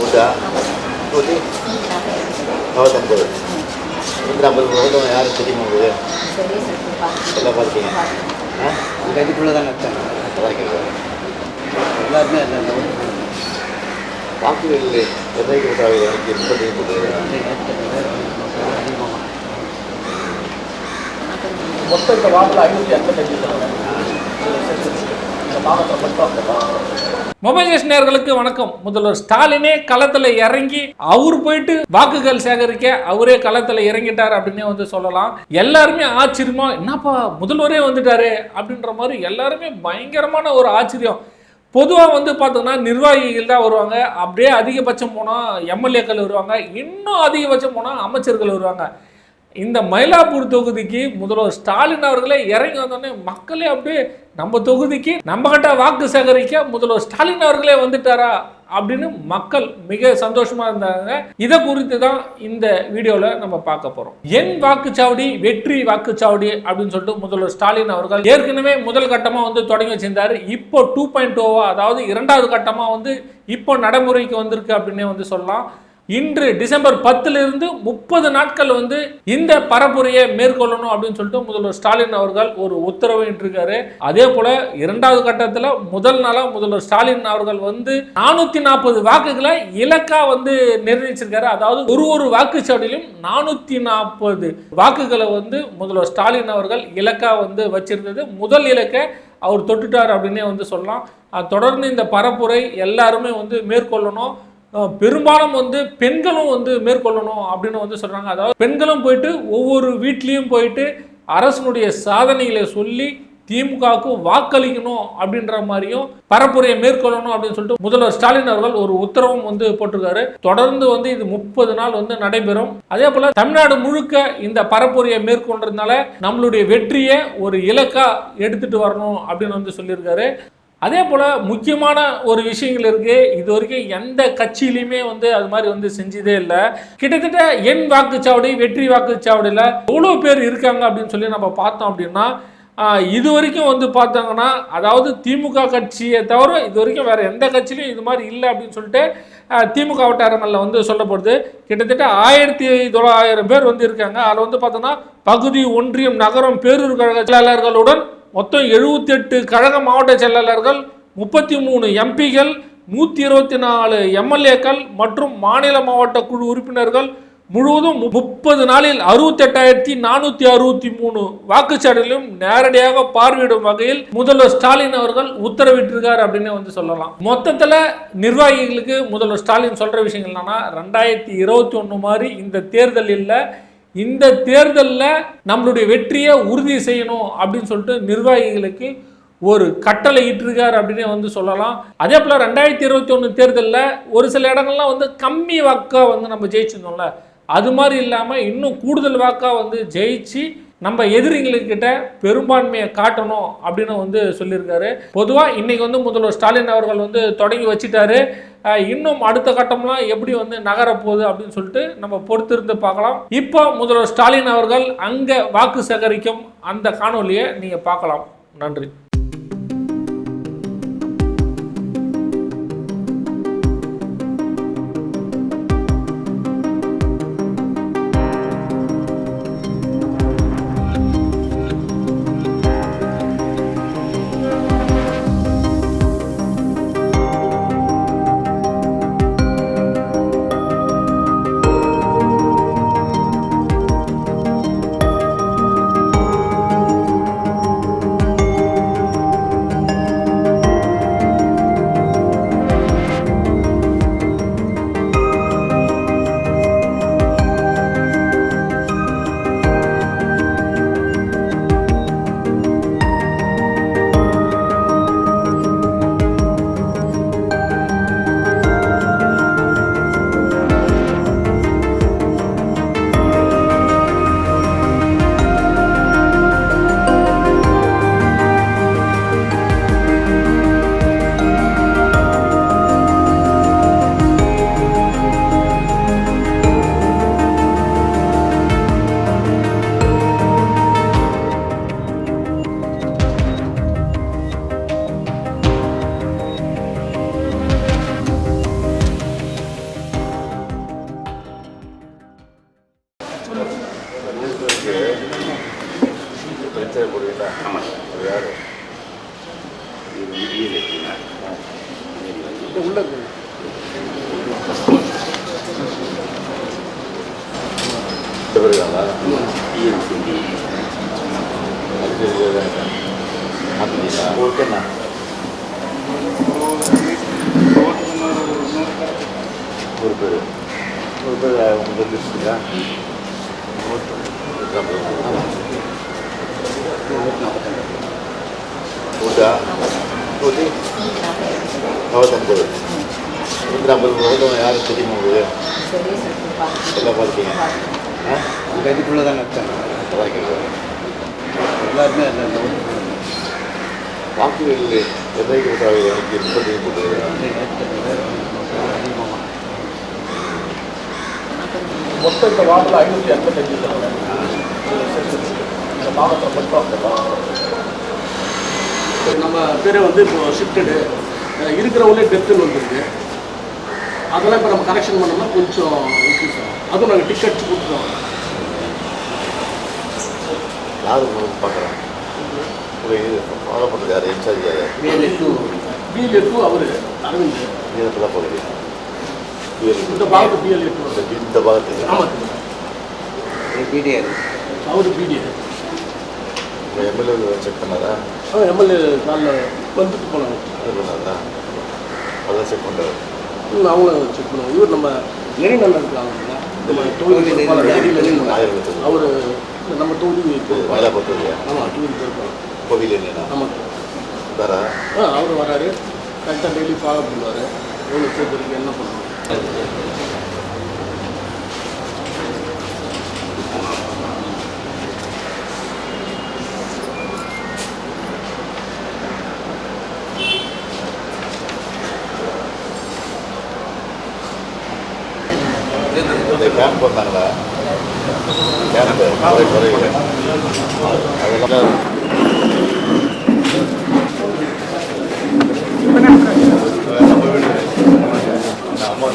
உண்டா நூற்றி நூற்றம்பது நூற்றம்பது யாரும் தெரியுமா உங்களுக்கு எல்லாம் பார்த்தீங்க ஆ இதுக்குள்ளே தான் கேட்குறேன் எல்லாருமே வாக்குகள் எத்தனைக்கு விட்டாங்க எனக்கு அதிகமாக மொத்தம் இந்த வார்டில் ஐநூற்றி எண்பத்தஞ்சு மொபைல் நியூஸ் நேயர்களுக்கு வணக்கம். முதல்வர் ஸ்டாலினே களத்தில் இறங்கி அவர் போயிட்டு வாக்குகள் சேகரிக்க அவரே களத்தில் இறங்கிட்டார் அப்படின்னே வந்து சொல்லலாம். எல்லாருமே ஆச்சரியமா என்னப்பா முதல்வரே வந்துட்டாரு அப்படின்ற மாதிரி எல்லாருமே பயங்கரமான ஒரு ஆச்சரியம். பொதுவாக வந்து பார்த்தோம்னா நிர்வாகிகள் தான் வருவாங்க. அப்படியே அதிகபட்சம் போனால் எம்எல்ஏக்கள் வருவாங்க. இன்னும் அதிகபட்சம் போனால் அமைச்சர்கள் வருவாங்க. இந்த மயிலாப்பூர் தொகுதிக்கு முதல்வர் ஸ்டாலின் அவர்களே இறங்கி வந்தோடனே மக்களே அப்படியே நம்ம தொகுதிக்கு நம்ம கிட்ட வாக்கு சேகரிக்க முதல்வர் ஸ்டாலின் அவர்களே வந்துட்டாரா அப்படின்னு மக்கள் மிக சந்தோஷமா இருந்தாங்க. இதை குறித்து தான் இந்த வீடியோல நம்ம பார்க்க போறோம். என் வாக்குச்சாவடி வெற்றி வாக்குச்சாவடி அப்படின்னு சொல்லிட்டு முதல்வர் ஸ்டாலின் அவர்கள் ஏற்கனவே முதல் கட்டமா வந்து தொடங்கி வச்சிருந்தாரு. இப்போ டூ பாயிண்ட் oh அதாவது இரண்டாவது கட்டமா வந்து இப்போ நடைமுறைக்கு வந்திருக்கு அப்படின்னே வந்து சொல்லலாம். இன்று டிசம்பர் பத்திலிருந்து முப்பது நாட்கள் வந்து இந்த பரப்புரையை மேற்கொள்ளணும் அப்படின்னு சொல்லிட்டு முதல்வர் ஸ்டாலின் அவர்கள் ஒரு உத்தரவிட்டிருக்காரு அதே போல இரண்டாவது கட்டத்தில் முதல் நாளா முதல்வர் ஸ்டாலின் அவர்கள் வந்து நானூத்தி நாற்பது வாக்குகளை இலக்கா வந்து நிர்ணயிச்சிருக்காரு. அதாவது ஒரு ஒரு வாக்குச்சாவடியிலும் நானூத்தி நாற்பது வாக்குகளை வந்து முதல்வர் ஸ்டாலின் அவர்கள் இலக்கா வந்து வச்சிருந்தது. முதல் இலக்கை அவர் தொட்டுட்டார் அப்படின்னே வந்து சொல்லலாம். தொடர்ந்து இந்த பரப்புரை எல்லாருமே வந்து மேற்கொள்ளணும். பெரும்பாலும் வந்து பெண்களும் வந்து மேற்கொள்ளணும் அப்படின்னு வந்து சொல்கிறாங்க அதாவது பெண்களும் போயிட்டு ஒவ்வொரு வீட்லேயும் போயிட்டு அரசனுடைய சாதனைகளை சொல்லி திமுகவுக்கு வாக்களிக்கணும் அப்படின்ற மாதிரியும் பரப்புரையை மேற்கொள்ளணும் அப்படின்னு சொல்லிட்டு முதல்வர் ஸ்டாலின் அவர்கள் ஒரு உத்தரவும் வந்து போட்டிருக்காரு. தொடர்ந்து வந்து இது முப்பது நாள் வந்து நடைபெறும். அதே போல தமிழ்நாடு முழுக்க இந்த பரப்புரையை மேற்கொண்டதுனால நம்மளுடைய வெற்றியை ஒரு இலக்கா எடுத்துட்டு வரணும் அப்படின்னு வந்து சொல்லியிருக்காரு. அதே போல் முக்கியமான ஒரு விஷயங்கள் இருக்குது இது வரைக்கும் எந்த கட்சியிலையுமே வந்து அது மாதிரி வந்து செஞ்சதே இல்லை. கிட்டத்தட்ட என் வாக்குச்சாவடி வெற்றி வாக்குச்சாவடியில் எவ்வளோ பேர் இருக்காங்க அப்படின்னு சொல்லி நம்ம பார்த்தோம் அப்படின்னா இது வரைக்கும் வந்து பார்த்தாங்கன்னா அதாவது திமுக கட்சியை தவிர இது வரைக்கும் வேறு எந்த கட்சியிலையும் இது மாதிரி இல்லை அப்படின்னு சொல்லிட்டு திமுக வட்டாரங்களில் வந்து சொல்லப்படுது. கிட்டத்தட்ட ஆயிரத்தி தொள்ளாயிரம் பேர் வந்து இருக்காங்க. அதில் வந்து பார்த்தோன்னா பகுதி ஒன்றியம் நகரம் பேரூர் கழக செயலாளர்களுடன் மொத்தம் 78 கழக மாவட்ட செயலாளர்கள் முப்பத்தி மூணு எம்பிகள் நூற்றி இருபத்தி நாலு எம்எல்ஏக்கள் மற்றும் மாநில மாவட்ட குழு உறுப்பினர்கள் முழுவதும் முப்பது நாளில் அறுபத்தெட்டாயிரத்தி நானூற்றி அறுபத்தி மூணு வாக்குச்சாட்டிலும் நேரடியாக பார்வையிடும் வகையில் முதல்வர் ஸ்டாலின் அவர்கள் உத்தரவிட்டிருக்கார் அப்படின்னு வந்து சொல்லலாம். மொத்தத்தில் நிர்வாகிகளுக்கு முதல்வர் ஸ்டாலின் சொல்கிற விஷயங்கள் என்னன்னா ரெண்டாயிரத்தி இருபத்தி ஒன்று மாதிரி இந்த தேர்தலில் இல்லை இந்த தேர்தலில் நம்மளுடைய வெற்றியை உறுதி செய்யணும் அப்படின்னு சொல்லிட்டு நிர்வாகிகளுக்கு ஒரு கட்டளை இட்டிருக்கார் அப்படின்னு வந்து சொல்லலாம். அதே போல் ரெண்டாயிரத்தி இருபத்தி ஒன்று தேர்தலில் ஒரு சில இடங்கள்லாம் வந்து கம்மி வாக்காக வந்து நம்ம ஜெயிச்சிருந்தோம்ல. அது மாதிரி இல்லாமல் இன்னும் கூடுதல் வாக்காக வந்து ஜெயிச்சு நம்ம எதிரிகளுக்கிட்ட பெரும்பான்மையை காட்டணும் அப்படின்னு வந்து சொல்லியிருக்காரு. பொதுவாக இன்றைக்கி வந்து முதல்வர் ஸ்டாலின் அவர்கள் வந்து தொடங்கி வச்சுட்டாரு. இன்னும் அடுத்த கட்டம்லாம் எப்படி வந்து நகரப் போகுது அப்படின்னு சொல்லிட்டு நம்ம பொறுத்திருந்து பார்க்கலாம். இப்போ முதல்வர் ஸ்டாலின் அவர்கள் அங்கே வாக்கு சேகரிக்கும் அந்த காணொலியை நீங்கள் பார்க்கலாம். நன்றி. ரெண்டு பேர் இருக்காங்களா டிஎம்சிடி மாற்றிட்டீங்களா உங்களுக்கு என்ன ஒரு பேர் ஒரு பேர் உங்களுக்கு தெரிஞ்சிருக்கா நூற்றா நூற்றி நூற்றம்பது நூற்றி ஐம்பது யாரும் தெரியுமா உங்களுக்கு ஆ? இந்த இதுக்குள்ளே தானே இருக்காங்க? எல்லாருமே அந்த வாக்குகள் நிர்ணயிக்கப்பட்ட எனக்கு அதிகமாக மொத்தம் இந்த வார்டில் ஐநூற்றி எண்பத்தஞ்சு இந்த மாவட்டம் மட்டும் நம்ம பேரே வந்து இப்போ ஷிஃப்டடு இருக்கிறவங்களே டெத்துன்னு வந்துருக்கு அதெல்லாம் இப்போ நம்ம கரெக்ஷன் பண்ணோம்னா கொஞ்சம் இன்க்ரீஸ் ஆகும். அதுவும் நாங்கள் டிக்கெட் கொடுத்துருவோம். யார் உங்களுக்கு ஃபாலோ பண்ணுறது யார்? இன்சார்ஜ் யார்? பிஎல் எட்டு அவர் அரவிந்த். தான் போகிறீங்க இந்த பாகத்து பிஎல் எட்டு இந்த பாகத்துக்கு ஆமாம் பிடிஆர் அவர் உங்கள் எம்எல்ஏ செக் பண்ணாரா? எம்எல்ஏ காலில் வந்துட்டு போனாங்க அது பண்ணாரா? அதான் செக் பண்ணுறாரு அவங்களும் செக் பண்ணுவாங்க இவர் நம்ம லெனின் அண்ணன் இருக்காங்க நம்ம தொகுதி அவர் நம்ம தொகுதி ஆமாம் தொகுதி இல்லைன்னா? ஆமாம் ஆ அவர் வராரு. கரெக்டாக டெய்லி ஃபாலோ பண்ணுவார். எவ்வளோ சேர்த்துருக்கு என்ன பண்ணுவாங்க இந்த கேம்ப் வந்தாங்களா கேம்ப் குறை குறைகள் அதெல்லாம் நம்ம வீடு அம்மா